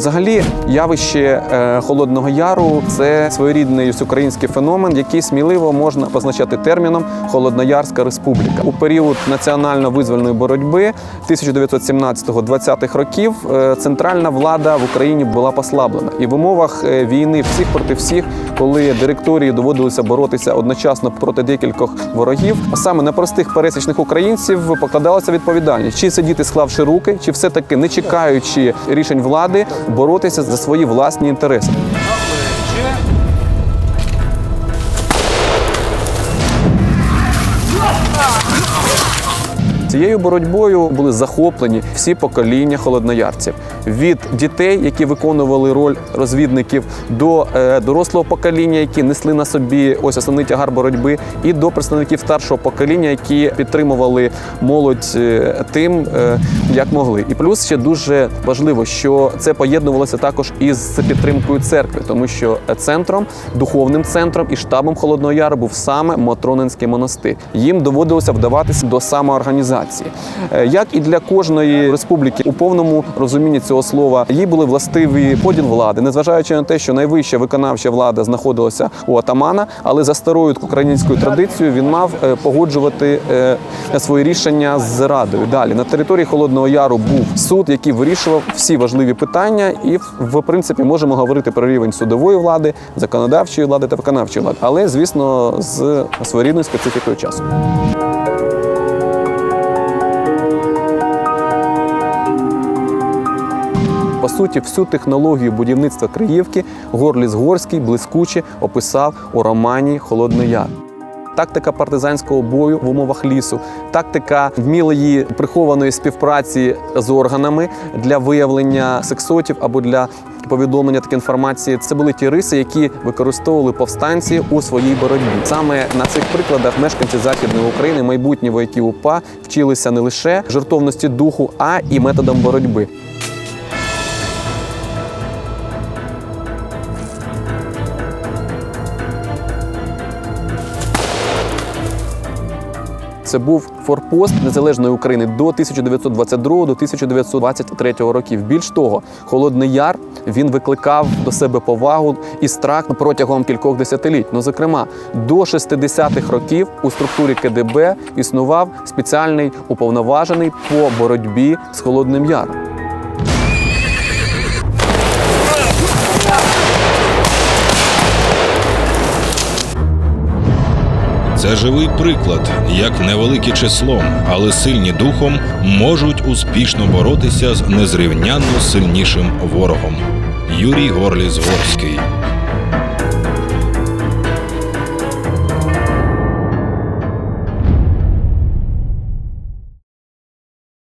Взагалі, явище е, Холодного Яру це своєрідний український феномен, який сміливо можна позначати терміном Холодноярська республіка. У період національно-визвольної боротьби 1917-20-х років е, центральна влада в Україні була послаблена. І в умовах е, війни всіх проти всіх, коли директорії доводилося боротися одночасно проти декількох ворогів, а саме на простих пересічних українців покладалася відповідальність, чи сидіти склавши руки, чи все таки не чекаючи рішень влади, боротися за свої власні інтереси. Цією боротьбою були захоплені всі покоління холодноярців від дітей, які виконували роль розвідників, до е, дорослого покоління, які несли на собі ось основний тягар боротьби, і до представників старшого покоління, які підтримували молодь е, тим, е, як могли. І плюс ще дуже важливо, що це поєднувалося також із підтримкою церкви, тому що центром, духовним центром і штабом Холодного Яру був саме Матронинський монастир. Їм доводилося вдаватися до самоорганізації. Е, Як і для кожної республіки у повному розумінні цього слова, їй були властиві поділ влади, незважаючи на те, що найвища виконавча влада знаходилася у атамана, але за старою українською традицією він мав е, погоджувати е, свої рішення з радою. Далі на території Холодного Яру був суд, який вирішував всі важливі питання, і в принципі можемо говорити про рівень судової влади, законодавчої влади та виконавчої влади, але звісно з своєрідною специфікою часу. По суті, всю технологію будівництва Криївки Горліс Горський блискуче описав у романі Холодний Яр. Тактика партизанського бою в умовах лісу, тактика вмілої прихованої співпраці з органами для виявлення сексотів або для повідомлення такої інформації. Це були ті риси, які використовували повстанці у своїй боротьбі. Саме на цих прикладах мешканці західної України, майбутні вояки УПА, вчилися не лише жертовності духу, а і методам боротьби. Це був форпост незалежної України до 1922 до 1923 років. Більш того, Холодний Яр він викликав до себе повагу і страх протягом кількох десятиліть. Ну, зокрема, до 60-х років у структурі КДБ існував спеціальний уповноважений по боротьбі з Холодним Яром. Це живий приклад, як невеликі числом, але сильні духом можуть успішно боротися з незрівнянно сильнішим ворогом. Юрій Горліс Горський